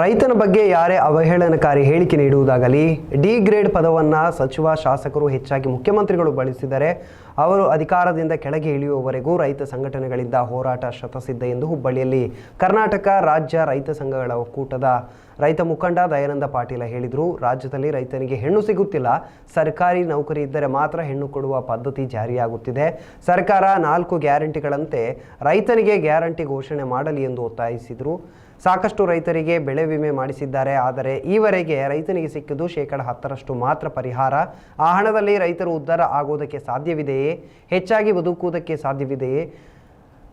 ರೈತನ ಬಗ್ಗೆ ಯಾರೇ ಅವಹೇಳನಕಾರಿ ಹೇಳಿಕೆ ನೀಡುವುದಾಗಲಿ, ಡಿ ಗ್ರೇಡ್ ಪದವನ್ನು ಸಚಿವ, ಶಾಸಕರು ಹೆಚ್ಚಾಗಿ ಮುಖ್ಯಮಂತ್ರಿಗಳು ಬಳಸಿದರೆ ಅವರು ಅಧಿಕಾರದಿಂದ ಕೆಳಗೆ ಇಳಿಯುವವರೆಗೂ ರೈತ ಸಂಘಟನೆಗಳಿಂದ ಹೋರಾಟ ಶತಸಿದ್ಧ ಎಂದು ಹುಬ್ಬಳ್ಳಿಯಲ್ಲಿ ಕರ್ನಾಟಕ ರಾಜ್ಯ ರೈತ ಸಂಘಗಳ ಒಕ್ಕೂಟದ ರೈತ ಮುಖಂಡ ದಯಾನಂದ ಪಾಟೀಲ ಹೇಳಿದರು. ರಾಜ್ಯದಲ್ಲಿ ರೈತನಿಗೆ ಹೆಣ್ಣು ಸಿಗುತ್ತಿಲ್ಲ. ಸರ್ಕಾರಿ ನೌಕರಿ ಇದ್ದರೆ ಮಾತ್ರ ಹೆಣ್ಣು ಕೊಡುವ ಪದ್ಧತಿ ಜಾರಿಯಾಗುತ್ತಿದೆ. ಸರ್ಕಾರ ನಾಲ್ಕು ಗ್ಯಾರಂಟಿಗಳಂತೆ ರೈತನಿಗೆ ಗ್ಯಾರಂಟಿ ಘೋಷಣೆ ಮಾಡಲಿ ಎಂದು ಒತ್ತಾಯಿಸಿದರು. ಸಾಕಷ್ಟು ರೈತರಿಗೆ ಬೆಳೆ ವಿಮೆ ಮಾಡಿಸಿದ್ದಾರೆ. ಆದರೆ ಈವರೆಗೆ ರೈತನಿಗೆ ಸಿಕ್ಕಿದ್ದು ಶೇಕಡ ಹತ್ತರಷ್ಟು ಮಾತ್ರ ಪರಿಹಾರ. ಆ ಹಣದಲ್ಲಿ ರೈತರು ಉದ್ಧಾರ ಆಗೋದಕ್ಕೆ ಸಾಧ್ಯವಿದೆಯೇ? ಹೆಚ್ಚಾಗಿ ಬದುಕುವುದಕ್ಕೆ ಸಾಧ್ಯವಿದೆಯೇ?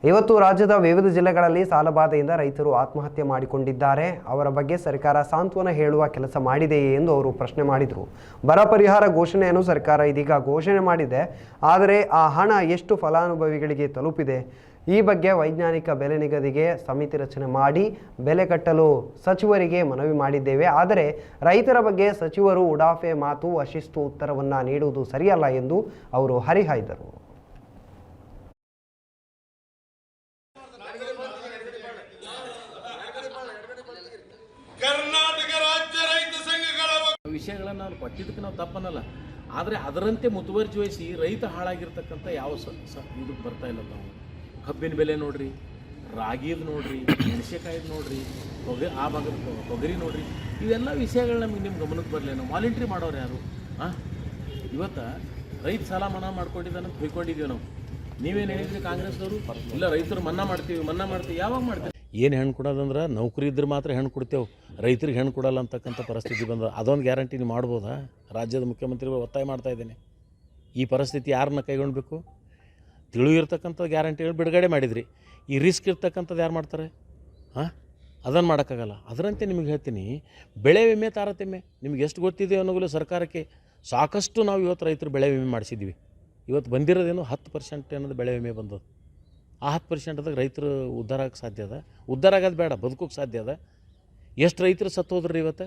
ಇವತ್ತು ರಾಜ್ಯದ ವಿವಿಧ ಜಿಲ್ಲೆಗಳಲ್ಲಿ ಸಾಲಬಾಧೆಯಿಂದ ರೈತರು ಆತ್ಮಹತ್ಯೆ ಮಾಡಿಕೊಂಡಿದ್ದಾರೆ. ಅವರ ಬಗ್ಗೆ ಸರ್ಕಾರ ಸಾಂತ್ವನ ಹೇಳುವ ಕೆಲಸ ಮಾಡಿದೆಯೇ ಎಂದು ಅವರು ಪ್ರಶ್ನೆ ಮಾಡಿದರು. ಬರ ಪರಿಹಾರ ಘೋಷಣೆಯನ್ನು ಸರ್ಕಾರ ಇದೀಗ ಘೋಷಣೆ ಮಾಡಿದೆ. ಆದರೆ ಆ ಹಣ ಎಷ್ಟು ಫಲಾನುಭವಿಗಳಿಗೆ ತಲುಪಿದೆ? ಈ ಬಗ್ಗೆ ವೈಜ್ಞಾನಿಕ ಬೆಲೆ ನಿಗದಿಗೆ ಸಮಿತಿ ರಚನೆ ಮಾಡಿ, ಬೆಲೆ ಕಟ್ಟಲು ಸಚಿವರಿಗೆ ಮನವಿ ಮಾಡಿದ್ದೇವೆ. ಆದರೆ ರೈತರ ಬಗ್ಗೆ ಸಚಿವರು ಉಡಾಫೆ ಮಾತು, ಅಶಿಸ್ತು ಉತ್ತರವನ್ನು ನೀಡುವುದು ಸರಿಯಲ್ಲ ಎಂದು ಅವರು ಹರಿಹಾಯ್ದರು ಕರ್ನಾಟಕ ರಾಜ್ಯ ರೈತ ಸಂಘಗಳ ವಿಷಯಗಳನ್ನು ಅವ್ರು ಕೊಟ್ಟಿದ್ದಕ್ಕೆ ನಾವು ತಪ್ಪನಲ್ಲ. ಆದರೆ ಅದರಂತೆ ಮುತುವರ್ಜಿ ವಹಿಸಿ ರೈತ ಹಾಳಾಗಿರ್ತಕ್ಕಂಥ ಯಾವ ಸ ಇದಕ್ಕೆ ಬರ್ತಾ ಇಲ್ಲ ನಾವು ಕಬ್ಬಿನ ಬೆಲೆ ನೋಡ್ರಿ, ರಾಗಿದು ನೋಡ್ರಿ, ಮೆಣಸಿನಕಾಯಿದು ನೋಡ್ರಿ ತೊಗ ಆ ಭಾಗದ ತೊಗರಿ ನೋಡ್ರಿ, ಇವೆಲ್ಲ ವಿಷಯಗಳು ನಮಗೆ ನಿಮ್ಮ ಗಮನಕ್ಕೆ ಬರಲೇನು. ವಾಲಂಟ್ರಿ ಮಾಡೋರು ಯಾರು? ಹಾಂ ಇವತ್ತು ರೈತ ಸಾಲ ಮನ್ನಾ ಮಾಡ್ಕೊಂಡಿದ್ದಾನಂತ ಹೊಯ್ಕೊಂಡಿದ್ದೀವಿ ನಾವು. ನೀವೇನು ಹೇಳಿದ್ರಿ ಕಾಂಗ್ರೆಸ್ನವರು? ಇಲ್ಲ ರೈತರು ಮನ್ನಾ ಮಾಡ್ತೀವಿ ಮನ್ನಾ ಮಾಡ್ತೀವಿ, ಯಾವಾಗ ಮಾಡ್ತೀವಿ ಏನು ಹೆಣ್ಣು ಕೊಡೋದಂದ್ರೆ ನೌಕರಿ ಇದ್ರೆ ಮಾತ್ರ ಹೆಣ್ಣು ಕೊಡ್ತೇವೆ. ರೈತರಿಗೆ ಹೆಣ್ಣು ಕೊಡಲ್ಲ ಅಂತಕ್ಕಂಥ ಪರಿಸ್ಥಿತಿ ಬಂದ, ಅದೊಂದು ಗ್ಯಾರಂಟಿ ನೀವು ಮಾಡ್ಬೋದಾ? ರಾಜ್ಯದ ಮುಖ್ಯಮಂತ್ರಿಗಳು ಒತ್ತಾಯ ಮಾಡ್ತಾ ಇದ್ದೀನಿ. ಈ ಪರಿಸ್ಥಿತಿ ಯಾರನ್ನ ಕೈಗೊಳ್ಬೇಕು ತಿಳಿಯಿರ್ತಕ್ಕಂಥ ಗ್ಯಾರಂಟಿಗಳು ಬಿಡುಗಡೆ ಮಾಡಿದ್ರಿ. ಈ ರಿಸ್ಕ್ ಇರ್ತಕ್ಕಂಥದ್ದು ಯಾರು ಮಾಡ್ತಾರೆ? ಹಾಂ? ಅದನ್ನು ಮಾಡೋಕ್ಕಾಗಲ್ಲ. ಅದರಂತೆ ನಿಮಗೆ ಹೇಳ್ತೀನಿ, ಬೆಳೆ ವಿಮೆ ತಾರತಮ್ಯ ನಿಮ್ಗೆ ಎಷ್ಟು ಗೊತ್ತಿದೆ ಅನ್ನೋಗಲು ಸರ್ಕಾರಕ್ಕೆ ಸಾಕಷ್ಟು ನಾವು ಇವತ್ತು ರೈತರು ಬೆಳೆ ವಿಮೆ ಮಾಡಿಸಿದ್ವಿ. ಇವತ್ತು ಬಂದಿರೋದೇನು ಹತ್ತು ಪರ್ಸೆಂಟ್ ಅನ್ನೋದು ಬೆಳೆ ವಿಮೆ ಬಂದದ್ದು. ಆ ಹತ್ತು ಪರ್ಸೆಂಟ್ದಾಗ ರೈತರು ಉದ್ಧಾರ ಆಗಕ್ಕೆ ಸಾಧ್ಯ ಅದ. ಉದ್ಧಾರ ಆಗೋದು ಬೇಡ, ಬದುಕೋಕೆ ಸಾಧ್ಯ ಅದ. ಎಷ್ಟು ರೈತರು ಸತ್ತೋದ್ರಿ ಇವತ್ತು?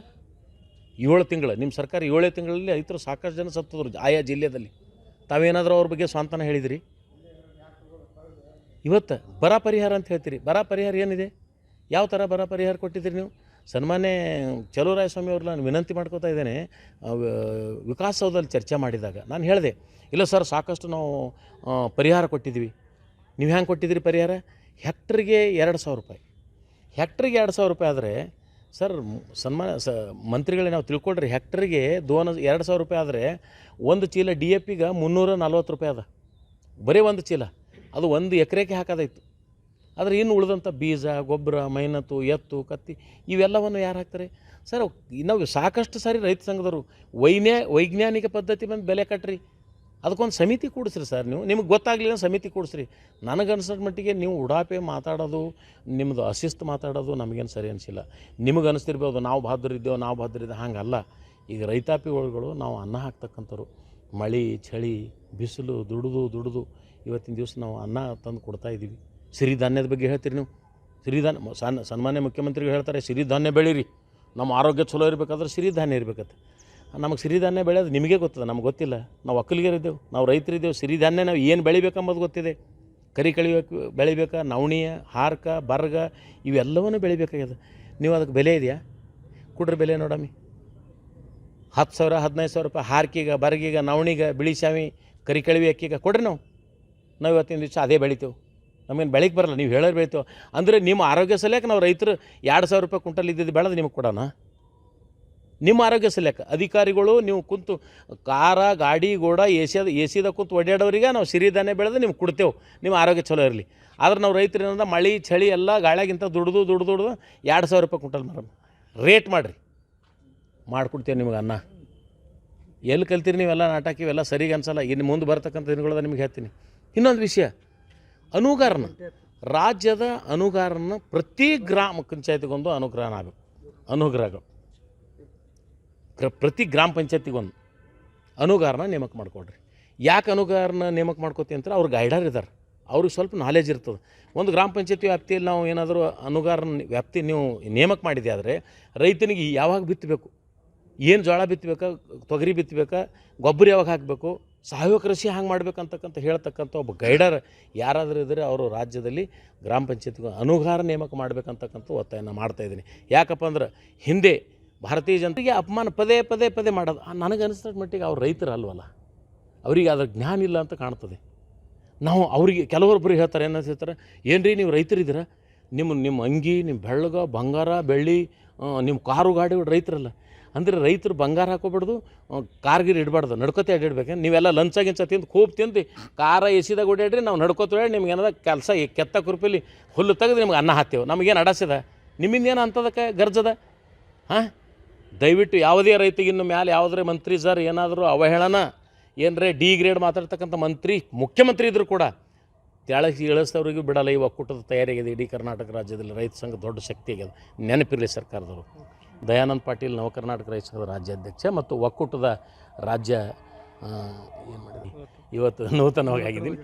ಏಳು ತಿಂಗಳು ನಿಮ್ಮ ಸರ್ಕಾರ ಏಳೇ ತಿಂಗಳಲ್ಲಿ ರೈತರು ಸಾಕಷ್ಟು ಜನ ಸತ್ತೋದ್ರು ಆಯಾ ಜಿಲ್ಲೆಯಲ್ಲಿ ತಾವೇನಾದರೂ ಅವ್ರ ಬಗ್ಗೆ ಸ್ವಾಂತನ ಹೇಳಿದಿರಿ? ಇವತ್ತು ಬರ ಪರಿಹಾರ ಅಂತ ಹೇಳ್ತೀರಿ. ಬರ ಪರಿಹಾರ ಏನಿದೆ? ಯಾವ ಥರ ಬರ ಪರಿಹಾರ ಕೊಟ್ಟಿದ್ದೀರಿ ನೀವು? ಸನ್ಮಾನ್ಯ ಚಲುವರಾಯ ಸ್ವಾಮಿ ಅವ್ರು ನಾನು ವಿನಂತಿ ಮಾಡ್ಕೋತಾ ಇದ್ದೇನೆ. ವಿಕಾಸಸೌಧದಲ್ಲಿ ಚರ್ಚೆ ಮಾಡಿದಾಗ ನಾನು ಹೇಳಿದೆ, ಇಲ್ಲ ಸರ್, ಸಾಕಷ್ಟು ನಾವು ಪರಿಹಾರ ಕೊಟ್ಟಿದ್ದೀವಿ. ನೀವು ಹ್ಯಾಂಗೆ ಕೊಟ್ಟಿದ್ದೀರಿ ಪರಿಹಾರ? ಹೆಕ್ಟ್ರಿಗೆ ಎರಡು ಸಾವಿರ ರೂಪಾಯಿ. ಹೆಕ್ಟ್ರಿಗೆ ಎರಡು ಸಾವಿರ ರೂಪಾಯಿ ಆದರೆ, ಸರ್ ಸನ್ಮಾನ ಸ, ಮಂತ್ರಿಗಳೇ ನಾವು ತಿಳ್ಕೊಳ್ರಿ, ಹೆಕ್ಟ್ರಿಗೆ ದೋನ ಎರಡು ಸಾವಿರ ರೂಪಾಯಿ ಆದರೆ, ಒಂದು ಚೀಲ ಡಿ ಎ ಪಿಗೆ ಮುನ್ನೂರ ನಲ್ವತ್ತು ರೂಪಾಯಿ ಅದ. ಬರೀ ಒಂದು ಚೀಲ. ಅದು ಒಂದು ಎಕರೆಗೆ ಹಾಕೋದಾಯ್ತು ಆದರೆ ಇನ್ನು ಉಳಿದಂಥ ಬೀಜ, ಗೊಬ್ಬರ, ಮೈನತ್ತು, ಎತ್ತು, ಕತ್ತಿ, ಇವೆಲ್ಲವನ್ನು ಯಾರು ಹಾಕ್ತಾರೆ? ಸರ್, ನಾವು ಸಾಕಷ್ಟು ಸಾರಿ ರೈತ ಸಂಘದವರು, ವೈನ್ಯ, ವೈಜ್ಞಾನಿಕ ಪದ್ಧತಿ ಬಂದು ಬೆಲೆ ಕಟ್ರಿ. ಅದಕ್ಕೊಂದು ಸಮಿತಿ ಕೂಡಿಸ್ರಿ ಸರ್ ನೀವು. ನಿಮಗೆ ಗೊತ್ತಾಗಲಿಲ್ಲ ಸಮಿತಿ ಕೂಡಿಸ್ರಿ. ನನಗನ್ಸೋ ಮಟ್ಟಿಗೆ ನೀವು ಉಡಾಪೆ ಮಾತಾಡೋದು ನಿಮ್ಮದು ಅಶಿಸ್ತು ಮಾತಾಡೋದು ನಮಗೇನು ಸರಿ ಅನಿಸಿಲ್ಲ. ನಿಮಗೆ ಅನಿಸ್ತಿರ್ಬೋದು, ನಾವು ಬಹದ್ದೂರ್ ಇದ್ದೇವೆ, ನಾವು ಬಹದ್ದೂರ್ ಇದ್ದೇವೆ, ಹಂಗಲ್ಲ. ಈಗ ರೈತಾಪಿ ಒಳಗಳು ನಾವು ಅನ್ನ ಹಾಕ್ತಕ್ಕಂಥವ್ರು. ಮಳೆ, ಚಳಿ, ಬಿಸಿಲು, ದುಡಿದು ದುಡಿದು ಇವತ್ತಿನ ದಿವಸ ನಾವು ಅನ್ನ ತಂದು ಕೊಡ್ತಾ ಇದ್ದೀವಿ. ಸಿರಿಧಾನ್ಯದ ಬಗ್ಗೆ ಹೇಳ್ತೀರಿ ನೀವು? ಸಿರಿಧಾನ್ಯ ಸನ್ ಸನ್ಮಾನ್ಯ ಮುಖ್ಯಮಂತ್ರಿಗಳು ಹೇಳ್ತಾರೆ ಸಿರಿಧಾನ್ಯ ಬೆಳೀರಿ. ನಮ್ಮ ಆರೋಗ್ಯ ಚಲೋ ಇರಬೇಕಾದ್ರೆ ಸಿರಿಧಾನ್ಯ ಇರಬೇಕಂತ ನಮಗೆ ಸಿರಿಧಾನ್ಯ ಬೆಳೆಯೋದು ನಿಮಗೆ ಗೊತ್ತದೆ, ನಮ್ಗೆ ಗೊತ್ತಿಲ್ಲ. ನಾವು ಒಕ್ಕಲಿಗರಿದ್ದೇವೆ ನಾವು ರೈತರಿದ್ದೇವೆ ಸಿರಿಧಾನ್ಯ ನಾವು ಏನು ಬೆಳಿಬೇಕಂಬುದು ಗೊತ್ತಿದೆ. ಕರಿ ಕಳಿಬೇಕು, ಬೆಳಿಬೇಕಾ, ನವಣಿಯ, ಹಾರ್ಕ, ಬರ್ಗ, ಇವೆಲ್ಲವನ್ನೂ ಬೆಳಿಬೇಕಾಗ್ಯದ ನೀವು ಅದಕ್ಕೆ ಬೆಲೆ ಇದೆಯಾ? ಕೊಡ್ರಿ ಬೆಲೆ ನೋಡಮ್ಮಿ. ಹತ್ತು ಸಾವಿರ, ಹದಿನೈದು ಸಾವಿರ ರೂಪಾಯಿ ಹಾರ್ಕಿಗೆ, ಬರ್ಗೀಗ, ನವಣಿಗೆ, ಬಿಳಿ ಶಾವಿ, ಕರಿ ಕಳಿವಿ ಅಕ್ಕಿಗ ಕೊಡ್ರಿ ನಾವು. ನಾವು ಇವತ್ತಿನ ದಿವಸ ಅದೇ ಬೆಳಿತೇವೆ. ನಮಗೇನು ಬೆಳಿಗ್ಗೆ ಬರಲ್ಲ, ನೀವು ಹೇಳೋರು ಬೆಳಿತೇವೆ. ಅಂದರೆ ನಿಮ್ಮ ಆರೋಗ್ಯ ಸಲಕ್ಕೆ ನಾವು ರೈತರು ಎರಡು ಸಾವಿರ ರೂಪಾಯಿ ಕುಂಟಲ್ ಇದ್ದಿದ್ದು ಬೆಳೆದು ನಿಮಗೆ ಕೊಡೋಣ? ನಿಮ್ಮ ಆರೋಗ್ಯ ಸಲ್ಯಾಕ. ಅಧಿಕಾರಿಗಳು ನೀವು ಕುಂತು ಕಾರ, ಗಾಡಿ, ಗೋಡ ಎ ಸಿದ ಎ ಸಿದ ಕುಂತು ಒಡ್ಯಾಡೋರಿಗೆ ನಾವು ಸಿರಿಧಾನ್ಯ ಬೆಳೆದು ನಿಮ್ಗೆ ಕೊಡ್ತೇವೆ. ನಿಮ್ಮ ಆರೋಗ್ಯ ಚಲೋ ಇರಲಿ. ಆದ್ರೆ ನಾವು ರೈತರು ಏನಂದ್ರೆ ಮಳೆ, ಚಳಿ ಎಲ್ಲ ಗಾಳಿಯಾಗಿಂತ ದುಡ್ದು ದುಡ್ದು ದುಡ್ದು ಎರಡು ಸಾವಿರ ರೂಪಾಯಿ ಕುಂಟಲ್ ಮೇಡಮ್ ರೇಟ್ ಮಾಡಿರಿ. ಮಾಡಿಕೊಡ್ತೇವೆ ನಿಮ್ಗೆ ಅನ್ನ. ಎಲ್ಲಿ ಕಲ್ತೀರಿ ನೀವೆಲ್ಲ ನಾಟಕ, ಇವೆಲ್ಲ ಸರಿಗೆ ಅನ್ಸಲ್ಲ. ಇನ್ನು ಮುಂದೆ ಬರ್ತಕ್ಕಂಥ ದಿನಗಳದ ನಿಮಗೆ ಹೇಳ್ತೀನಿ. ಇನ್ನೊಂದು ವಿಷಯ. ಅನುಗಾರನ. ರಾಜ್ಯದ ಅನುಗಾರನ ಪ್ರತಿ ಗ್ರಾಮ ಪಂಚಾಯತ್ಗೊಂದು ಅನುಗ್ರಹ ಆಗಬೇಕು ಅನುಗ್ರಹಗಳು. ಗ್ರ- ಪ್ರತಿ ಗ್ರಾಮ ಪಂಚಾಯತಿಗೊಂದು. ಅನುಗಾರನ ನೇಮಕ ಮಾಡ್ಕೊಳ್ರಿ. ಯಾಕೆ ಅನುಗಾರನ ನೇಮಕ ಮಾಡ್ಕೋತೀವಿ ಅಂತಾರೆ, ಅವ್ರು ಗೈಡರ್ ಇದ್ದಾರೆ ಅವ್ರಿಗೆ ಸ್ವಲ್ಪ ನಾಲೆಜ್ ಇರ್ತದೆ. ಒಂದು ಗ್ರಾಮ ಪಂಚಾಯತಿ ವ್ಯಾಪ್ತಿಯಲ್ಲಿ ನಾವು ಏನಾದರೂ ಅನುಗಾರನ ವ್ಯಾಪ್ತಿ ನೀವು ನೇಮಕ ಮಾಡಿದೆ ಆದರೆ ರೈತನಿಗೆ ಯಾವಾಗ ಬಿತ್ತಬೇಕು? ಏನು ಜೋಳ ಬಿತ್ತಬೇಕಾ? ತೊಗರಿ ಬಿತ್ತಬೇಕಾ? ಗೊಬ್ಬರ ಯಾವಾಗ ಹಾಕಬೇಕು? ಸಾವಯವ ಕೃಷಿ ಹಂಗೆ ಮಾಡ್ಬೇಕಂತಕ್ಕಂಥ ಹೇಳ್ತಕ್ಕಂಥ ಒಬ್ಬ ಗೈಡರ್ ಯಾರಾದರೂ ಇದ್ದರೆ ಅವರು ರಾಜ್ಯದಲ್ಲಿ ಗ್ರಾಮ ಪಂಚಾಯತ್ಗೆ ಅನುಗಾರ ನೇಮಕ ಮಾಡಬೇಕಂತಕ್ಕಂಥ ಒತ್ತಾಯನ ಮಾಡ್ತಾಯಿದ್ದೀನಿ ಯಾಕಪ್ಪ ಅಂದ್ರೆ ಹಿಂದೆ ಭಾರತೀಯ ಜನತೆಗೆ ಅಪಮಾನ ಪದೇ ಪದೇ ಪದೇ ಮಾಡೋದು. ನನಗೆ ಅನಿಸಿದ ಮಟ್ಟಿಗೆ ಅವ್ರು ರೈತರಲ್ವಲ್ಲ. ಅವರಿಗೆ ಅದರ ಜ್ಞಾನ ಇಲ್ಲ ಅಂತ ಕಾಣ್ತದೆ. ನಾವು ಅವರಿಗೆ ಕೆಲವೊಬ್ಬರು ಹೇಳ್ತಾರೆ, ಏನು ಹೇಳ್ತಾರೆ ಏನು ರೀ ನೀವು ರೈತರಿದ್ದೀರ? ನಿಮ್ಮ ನಿಮ್ಮ ಅಂಗಿ, ನಿಮ್ಮ ಬೆಳ್ಳಗ, ಬಂಗಾರ, ಬೆಳ್ಳಿ ನಿಮ್ಮ ಕಾರು, ಗಾಡಿ ರೈತರಲ್ಲ. ಅಂದರೆ ರೈತರು ಬಂಗಾರ ಹಾಕೋಬಾರ್ದು ಕಾರ್ಗಿರಿ ಇಡಬಾರ್ದು, ನಡ್ಕೋತಿ ಅಡ್ಡಿಡ್ಬೇಕು ನೀವೆಲ್ಲ ಲಂಚ ಗಿಂಚ ತಿಂದು ಕೂಪ್ ತಿಂದು ಕಾರ ಎಸಿದಾಗ ಓಡಾಡ್ರಿ ನಾವು ನಡ್ಕೋತೀವಿ ನಿಮ್ಗೆ ಏನದ ಕೆಲಸ ಕೆತ್ತ ಕುರುಪಲ್ಲಿ ಹುಲ್ಲು ತೆಗೆದು ನಿಮ್ಗೆ ಅನ್ನ ಹಾಕ್ತೇವೆ. ನಮಗೇನು ಅಡಸಿದೆ? ನಿಮ್ಮಿಂದ ಏನು ಅಂತದಕ್ಕೆ ಗರ್ಜದ? ಹಾಂ? ದಯವಿಟ್ಟು ಯಾವುದೇ ರೈತಿಗೆ ಇನ್ನು ಮ್ಯಾಲೆ ಯಾವುದೇ ಮಂತ್ರಿ ಸರ್, ಏನಾದರೂ ಅವಹೇಳನ? ಏನರೇ ಡಿ ಗ್ರೇಡ್ ಮಾತಾಡ್ತಕ್ಕಂಥ ಮಂತ್ರಿ, ಮುಖ್ಯಮಂತ್ರಿ ಇದ್ದರೂ ಕೂಡ ತೆಳಗೆ ಇಳಿಸ್ತವ್ರಿಗೂ ಬಿಡಲ್ಲ. ಈ ಒಕ್ಕೂಟದ ತಯಾರಿಯಾಗಿದೆ ಇಡೀ ಕರ್ನಾಟಕ ರಾಜ್ಯದಲ್ಲಿ ರೈತ ಸಂಘ ದೊಡ್ಡ ಶಕ್ತಿ ಆಗ್ಯದ ನೆನಪಿರಲಿ ಸರ್ಕಾರದವರು. ದಯಾನಂದ್ ಪಾಟೀಲ್ ನವ ಕರ್ನಾಟಕ ರೈತ ಸಂಘದ ರಾಜ್ಯಾಧ್ಯಕ್ಷ ಮತ್ತು ಒಕ್ಕೂಟದ ರಾಜ್ಯ ಏನು ಮಾಡಿದ್ವಿ ಇವತ್ತು ನೂತನವಾಗಿ ಆಗಿದ್ದೀನಿ